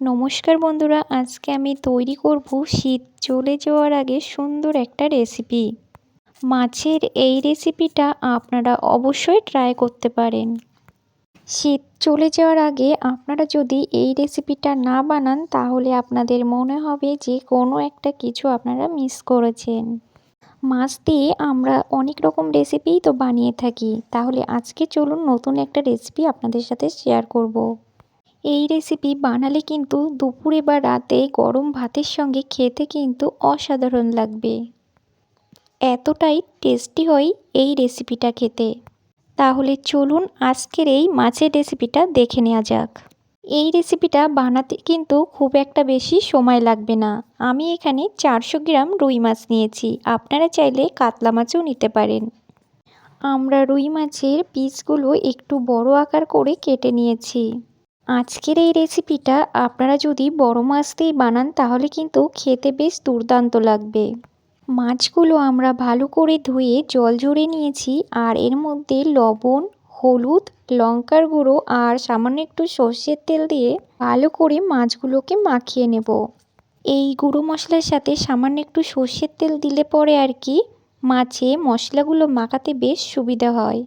নমস্কার বন্ধুরা, আজকে আমি তৈরি করব শীত চলে যাওয়ার আগে সুন্দর একটা রেসিপি মাছের এই রেসিপিটা আপনারা অবশ্যই ট্রাই করতে পারেন। শীত চলে যাওয়ার আগে আপনারা যদি এই রেসিপিটা না বানান, তাহলে আপনাদের মনে হবে যে কোনো একটা কিছু আপনারা মিস করেছেন। মাছ দিয়ে আমরা অনেক রকম রেসিপিই তো বানিয়ে থাকি। তাহলে আজকে চলুন নতুন একটা রেসিপি আপনাদের সাথে শেয়ার করব। এই রেসিপি বানালে কিন্তু দুপুরে বা রাতে গরম ভাতের সঙ্গে খেতে কিন্তু অসাধারণ লাগবে। এতটাই টেস্টি হয় এই রেসিপিটা খেতে। তাহলে চলুন আজকের এই মাছের রেসিপিটা দেখে নেওয়া যাক। এই রেসিপিটা বানাতে কিন্তু খুব একটা বেশি সময় লাগবে না। আমি এখানে চারশো গ্রাম রুই মাছ নিয়েছি। আপনারা চাইলে কাতলা মাছও নিতে পারেন। আমরা রুই মাছের পিসগুলো একটু বড় আকার করে কেটে নিয়েছি। আজকের এই রেসিপিটা আপনারা যদি বড় মাছ দিয়ে বানান, তাহলে কিন্তু খেতে বেশ দুর্দান্ত লাগবে। মাছগুলো আমরা ভালো করে ধুয়ে জল ঝরে নিয়েছি, আর এর মধ্যে লবণ, হলুদ, লঙ্কার গুঁড়ো আর সামান্য একটু সর্ষের তেল দিয়ে ভালো করে মাছগুলোকে মাখিয়ে নেব। এই গুঁড়ো মশলার সাথে সামান্য একটু সর্ষের তেল দিলে পরে আর কি মাছে মশলাগুলো মাখাতে বেশ সুবিধা হয়।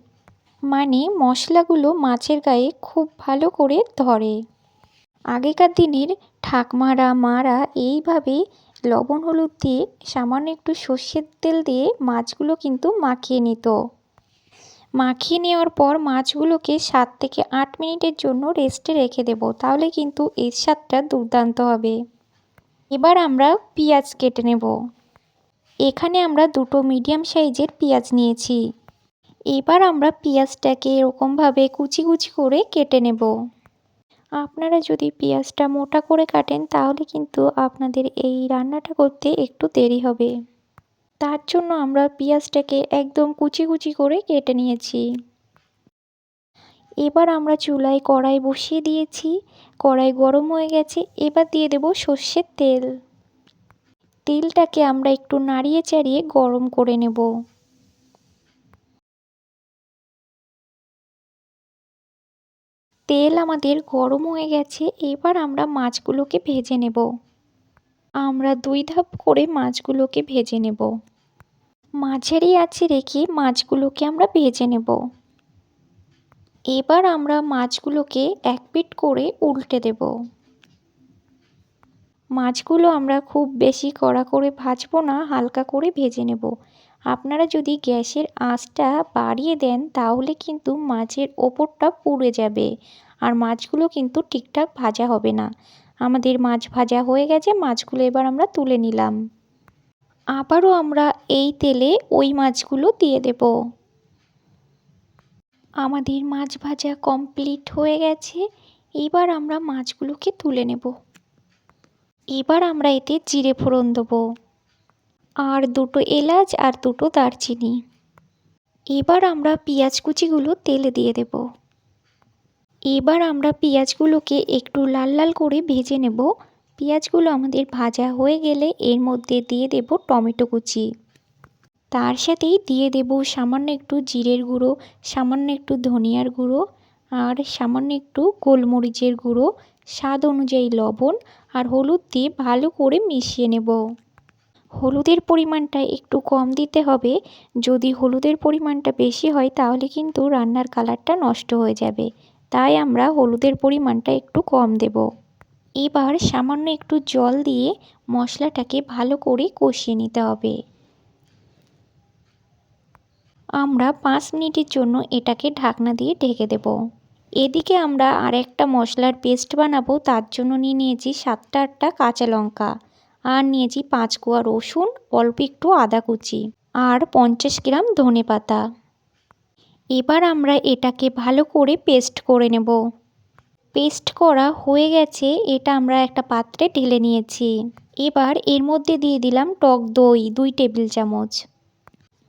মানে মশলাগুলো মাছের গায়ে খুব ভালো করে ধরে। আগেকার দিনের ঠাকমারা, মারা এইভাবে লবণ, হলুদ দিয়ে সামান্য একটু সর্ষের তেল দিয়ে মাছগুলো কিন্তু মাখিয়ে নিত। মাখিয়ে নেওয়ার পর মাছগুলোকে সাত থেকে আট মিনিটের জন্য রেস্টে রেখে দেব, তাহলে কিন্তু এর স্বাদটা দুর্দান্ত হবে। এবার আমরা পেঁয়াজ কেটে নেব। এখানে আমরা দুটো মিডিয়াম সাইজের পেঁয়াজ নিয়েছি। এবার আমরা পেঁয়াজটাকে এরকমভাবে কুচি কুচি করে কেটে নেব। আপনারা যদি পেঁয়াজটা মোটা করে কাটেন, তাহলে কিন্তু আপনাদের এই রান্নাটা করতে একটু দেরি হবে। তার জন্য আমরা পেঁয়াজটাকে একদম কুচি কুচি করে কেটে নিয়েছি। এবার আমরা চুলায় কড়াই বসিয়ে দিয়েছি। কড়াই গরম হয়ে গেছে, এবার দিয়ে দেব সর্ষের তেল। তেলটাকে আমরা একটু নাড়িয়ে চাড়িয়ে গরম করে নেব। তেল আমাদের গরম হয়ে গেছে, এবার আমরা মাছগুলোকে ভেজে নেব। আমরা দুই ধাপ করে মাছগুলোকে ভেজে নেব। মাঝারি আছে রেখে মাছগুলোকে আমরা ভেজে নেব। এবার আমরা মাছগুলোকে এক পিট করে উল্টে দেব। মাছগুলো আমরা খুব বেশি কড়া করে ভাজবো না, হালকা করে ভেজে নেব। আপনারা যদি গ্যাসের আঁচটা বাড়িয়ে দেন, তাহলে কিন্তু মাছের ওপরটা পুড়ে যাবে। আর মাছগুলো কিন্তু ঠিকঠাক ভাজা হবে না। আমাদের মাছ ভাজা হয়ে গেছে, মাছগুলো এবার আমরা তুলে নিলাম। আবারও আমরা এই তেলে ওই মাছগুলো দিয়ে দেব। আমাদের মাছ ভাজা কমপ্লিট হয়ে গেছে। এবার আমরা মাছগুলোকে তুলে নেব। এবার আমরা এতে জিরে ফোড়ন দেবো। আর দুটো এলাচ আর দুটো দারচিনি। এবার আমরা পেঁয়াজ কুচিগুলো তেলে দিয়ে দেব। এবার আমরা পেঁয়াজগুলোকে একটু লাল লাল করে ভেজে নেব। পেঁয়াজগুলো আমাদের ভাজা হয়ে গেলে এর মধ্যে দিয়ে দেব টমেটো কুচি। তার সাথেই দিয়ে দেব সামান্য একটু জিরের গুঁড়ো, সামান্য একটু ধনিয়ার গুঁড়ো আর সামান্য একটু গোলমরিচের গুঁড়ো। স্বাদ অনুযায়ী লবণ আর হলুদ দিয়ে ভালো করে মিশিয়ে নেব। হলুদের পরিমাণটা একটু কম দিতে হবে। যদি হলুদের পরিমাণটা বেশি হয়, তাহলে কিন্তু রান্নার কালারটা নষ্ট হয়ে যাবে। তাই আমরা হলুদের পরিমাণটা একটু কম দেব। এবার সামান্য একটু জল দিয়ে মশলাটাকে ভালো করে কষিয়ে নিতে হবে। আমরা পাঁচ মিনিটের জন্য এটাকে ঢাকনা দিয়ে ঢেকে দেব। এদিকে আমরা আর একটা মশলার পেস্ট বানাবো, তার জন্য নিয়ে নিয়েছি সাতটা আটটা কাঁচা লঙ্কা। আর নিয়েছি পাঁচ কোয়া রসুন, অল্প একটু আদা কুচি আর পঞ্চাশ গ্রাম ধনে পাতা। এবার আমরা এটাকে ভালো করে পেস্ট করে নেব। পেস্ট করা হয়ে গেছে, এটা আমরা একটা পাত্রে ঢেলে নিয়েছি। এবার এর মধ্যে দিয়ে দিলাম টক দই দুই টেবিল চামচ।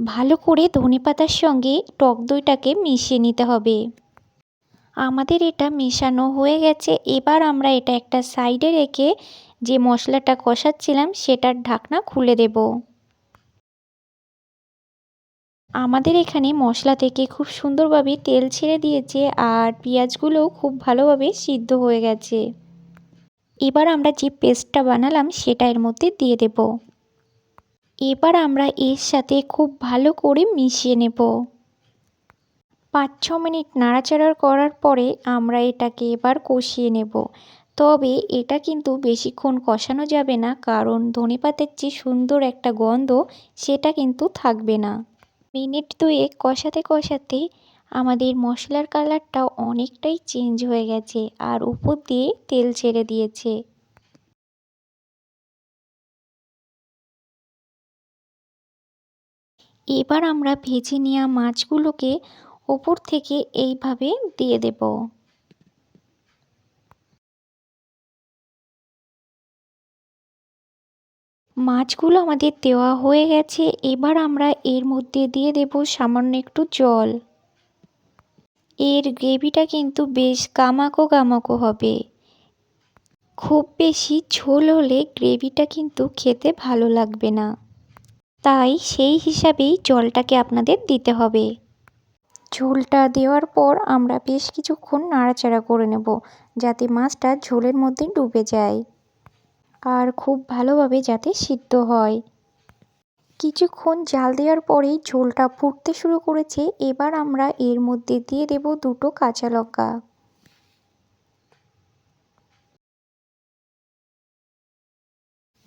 ভালো করে ধনে পাতার সঙ্গে টক দইটাকে মিশিয়ে নিতে হবে। আমাদের এটা মেশানো হয়ে গেছে, এবার আমরা এটা একটা সাইডে রেখে যে মশলাটা কষাচ্ছিলাম সেটার ঢাকনা খুলে দেব। আমাদের এখানে মশলা থেকে খুব সুন্দরভাবে তেল ছেড়ে দিয়েছে আর পেঁয়াজগুলোও খুব ভালোভাবে সিদ্ধ হয়ে গেছে। এবার আমরা যে পেস্টটা বানালাম সেটা এর মধ্যে দিয়ে দেব। এবার আমরা এর সাথে খুব ভালো করে মিশিয়ে নেব। পাঁচ ছ মিনিট নাড়াচাড়া করার পরে আমরা এটাকে এবার কষিয়ে নেব। তবে এটা কিন্তু বেশিক্ষণ কষানো যাবে না, কারণ ধনেপাতার যে সুন্দর একটা গন্ধ, সেটা কিন্তু থাকবে না। মিনিট দুয়েক কষাতে কষাতে আমাদের মশলার কালারটা অনেকটাই চেঞ্জ হয়ে গেছে আর উপর দিয়ে তেল ছেড়ে দিয়েছে। এবার আমরা ভেজে নেওয়া মাছগুলোকে ওপর থেকে এইভাবে দিয়ে দেব। মাছগুলো আমাদের দেওয়া হয়ে গেছে। এবার আমরা এর মধ্যে দিয়ে দেব সামান্য একটু জল। এর গ্রেভিটা কিন্তু বেশ গামাকো গামাকো হবে। খুব বেশি ঝোল হলে গ্রেভিটা কিন্তু খেতে ভালো লাগবে না। তাই সেই হিসাবেই জলটাকে আপনাদের দিতে হবে। ঝোলটা দেওয়ার পর আমরা বেশ কিছুক্ষণ নাড়াচাড়া করে নেব, যাতে মাছটা ঝোলের মধ্যে ডুবে যায়। আর খুব ভালোভাবে যাতে সিদ্ধ হয়। কিছুক্ষণ জাল দেওয়ার পরেই ঝোলটা ফুটতে শুরু করেছে, এবার আমরা এর মধ্যে দিয়ে দেব দুটো কাঁচা লঙ্কা।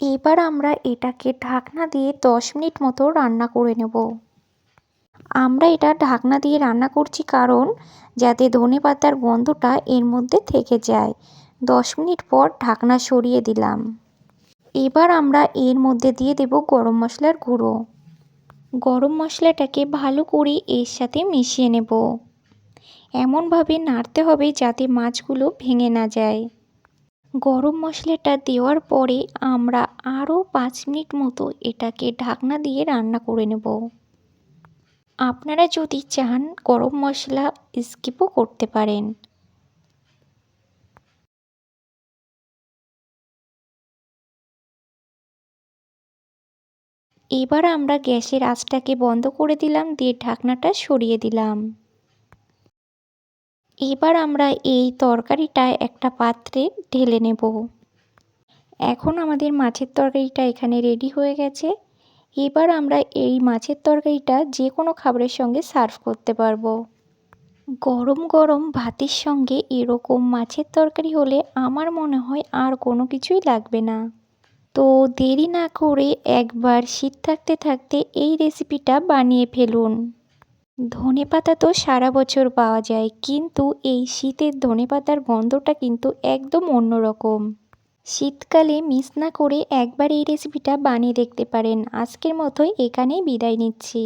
এবার আমরা এটাকে ঢাকনা দিয়ে দশ মিনিট মতো রান্না করে নেব। আমরা এটা ঢাকনা দিয়ে রান্না করছি কারণ যাতে ধনে পাতার গন্ধটা এর মধ্যে থেকে যায়। দশ মিনিট পর ঢাকনা সরিয়ে দিলাম। এবার আমরা এর মধ্যে দিয়ে দেব গরম মশলার গুঁড়ো। গরম মশলাটাকে ভালো করে এর সাথে মিশিয়ে নেব। এমনভাবে নাড়তে হবে যাতে মাছগুলো ভেঙে না যায়। গরম মশলাটা দেওয়ার পরে আমরা আরও পাঁচ মিনিট মতো এটাকে ঢাকনা দিয়ে রান্না করে নেব। আপনারা যদি চান গরম মশলা স্কিপও করতে পারেন। এবার আমরা গ্যাসের আঁচটাকে বন্ধ করে দিলাম, দিয়ে ঢাকনাটা সরিয়ে দিলাম। এবার আমরা এই তরকারিটা একটা পাত্রে ঢেলে নেব। এখন আমাদের মাছের তরকারিটা এখানে রেডি হয়ে গেছে। এবার আমরা এই মাছের তরকারিটা যে কোনো খাবারের সঙ্গে সার্ভ করতে পারব। গরম গরম ভাতের সঙ্গে এরকম মাছের তরকারি হলে আমার মনে হয় আর কোনো কিছুই লাগবে না। তো দেরি না করে একবার শীত থাকতে থাকতে এই রেসিপিটা বানিয়ে ফেলুন। ধনে পাতা তো সারা বছর পাওয়া যায়, কিন্তু এই শীতের ধনে পাতার গন্ধটা কিন্তু একদম অন্যরকম শীতকালে মিস না করে একবার এই রেসিপিটা বানিয়ে দেখতে পারেন। আজকের মতোই এখানেই বিদায় নিচ্ছি।